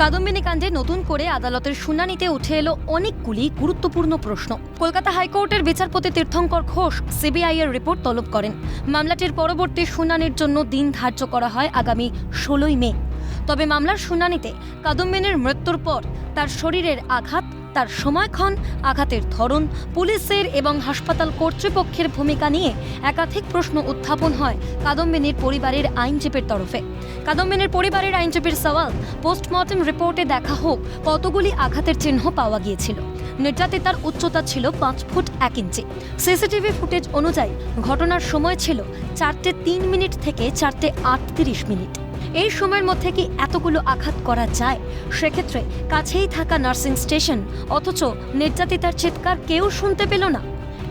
কাদম্বিনী কাণ্ডে নতুন করে আদালতের শুনানিতে উঠে এলো অনেকগুলি গুরুত্বপূর্ণ প্রশ্ন। কলকাতা হাইকোর্টের বিচারপতি তীর্থঙ্কর ঘোষ সিবিআই এর রিপোর্ট তলব করেন। মামলাটির পরবর্তী শুনানির জন্য দিন ধার্য করা হয় আগামী ষোলোই মে। তবে মামলার শুনানিতে কাদম্বিনীর মৃত্যুর পর তার শরীরের আঘাত তার সময়ক্ষণ, আঘাতের ধরন, পুলিশের এবং হাসপাতাল কর্তৃপক্ষের ভূমিকা নিয়ে একাধিক প্রশ্ন উত্থাপন হয় কাদম্বিনীর পরিবারের আইনজীবীর তরফে। কাদম্বিনীর পরিবারের আইনজীবীর সওয়াল, পোস্টমর্টেম রিপোর্টে দেখা হোক কতগুলি আঘাতের চিহ্ন পাওয়া গিয়েছিল। নির্যাতিতার উচ্চতা ছিল পাঁচ ফুট এক ইঞ্চি। সিসিটিভি ফুটেজ অনুযায়ী ঘটনার সময় ছিল চারটে তিন মিনিট থেকে চারটে আটত্রিশ মিনিট। এই সময়ের মধ্যে কি এতগুলো আঘাত করা যায়? সেক্ষেত্রে কাছেই থাকা নার্সিং স্টেশন, অথচ নির্যাতিতার চিৎকার কেউ শুনতে পেল না।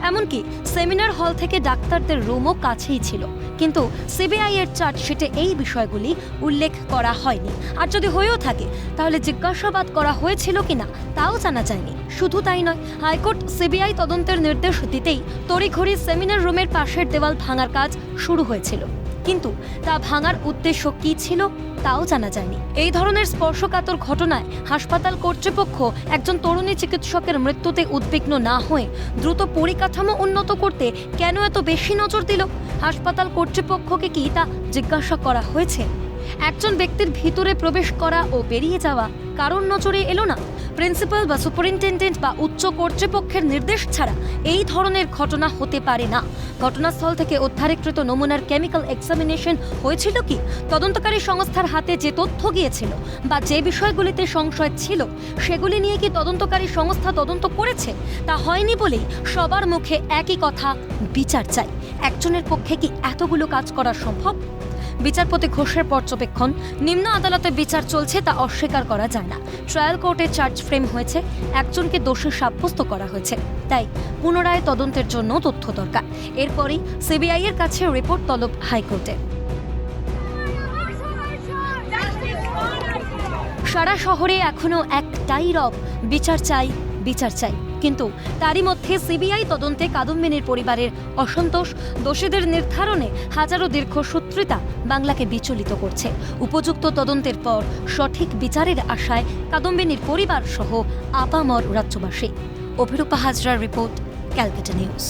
এমনকি সেমিনার হল থেকে ডাক্তারদের রুমও কাছেই ছিল। কিন্তু সিবিআই এর চার্জশিটে এই বিষয়গুলি উল্লেখ করা হয়নি। আর যদি হয়েও থাকে, তাহলে জিজ্ঞাসাবাদ করা হয়েছিল কিনা তাও জানা যায়নি। শুধু তাই নয়, হাইকোর্ট সিবিআই তদন্তের নির্দেশ দিতেই তড়িঘড়ি সেমিনার রুমের পাশের দেওয়াল ভাঙার কাজ শুরু হয়েছিল। কিন্তু তা ভাঙার উদ্দেশ্য কী ছিল তাও জানা যায়নি। এই ধরনের স্পর্শকাতর ঘটনায় হাসপাতাল কর্তৃপক্ষ একজন তরুণী চিকিৎসকের মৃত্যুতে উদ্বিগ্ন না হয়ে দ্রুত পরিকাঠামো উন্নত করতে কেন এত বেশি নজর দিল? হাসপাতাল কর্তৃপক্ষকে কি তা জিজ্ঞাসা করা হয়েছে? একজন ব্যক্তির ভিতরে প্রবেশ করা ও বেরিয়ে যাওয়া কারণ নজরে এলো না? প্রিন্সিপাল বা সুপারিনটেন্ডেন্ট বা উচ্চ কর্তৃপক্ষের নির্দেশ ছাড়া এই ধরনের ঘটনা হতে পারে না। ঘটনাস্থল থেকে উদ্ধারকৃত নমুনার কেমিক্যাল এক্সামিনেশন হয়েছিল কি? তদন্তকারী সংস্থার হাতে যে তথ্য গিয়েছিল বা যে বিষয়গুলিতে সংশয় ছিল, সেগুলি নিয়ে কি তদন্তকারী সংস্থা তদন্ত করেছে? তা হয়নি বলেই সবার মুখে একই কথা, বিচার চাই। একজনের পক্ষে কি এতগুলো কাজ করা সম্ভব? বিচারপতি ঘোষের পর্যবেক্ষণ, নিম্ন আদালতে বিচার চলছে তা অস্বীকার করা যায় না। ট্রায়াল কোর্টে চার্জ ফ্রেম হয়েছে, একজনকে দোষী সাব্যস্ত করা হয়েছে। তাই পুনরায় তদন্তের জন্য তথ্য দরকার। এরপরই সিবিআই এর কাছে রিপোর্ট তলব হাইকোর্টে। সারা শহরে এখনও একটাই রব। বিচার চাই বিচার চাই। কিন্তু তারই মধ্যে সিবিআই তদন্তে কাদম্বিনীর পরিবারের অসন্তোষ, দোষীদের নির্ধারণে হাজারো দীর্ঘ সূত্রিতা বাংলাকে বিচলিত করছে। উপযুক্ত তদন্তের পর সঠিক বিচারের আশায় কাদম্বিনীর পরিবার সহ আপামর রাজ্যবাসী। অভিরূপা হাজরার রিপোর্ট, ক্যালকাটা নিউজ।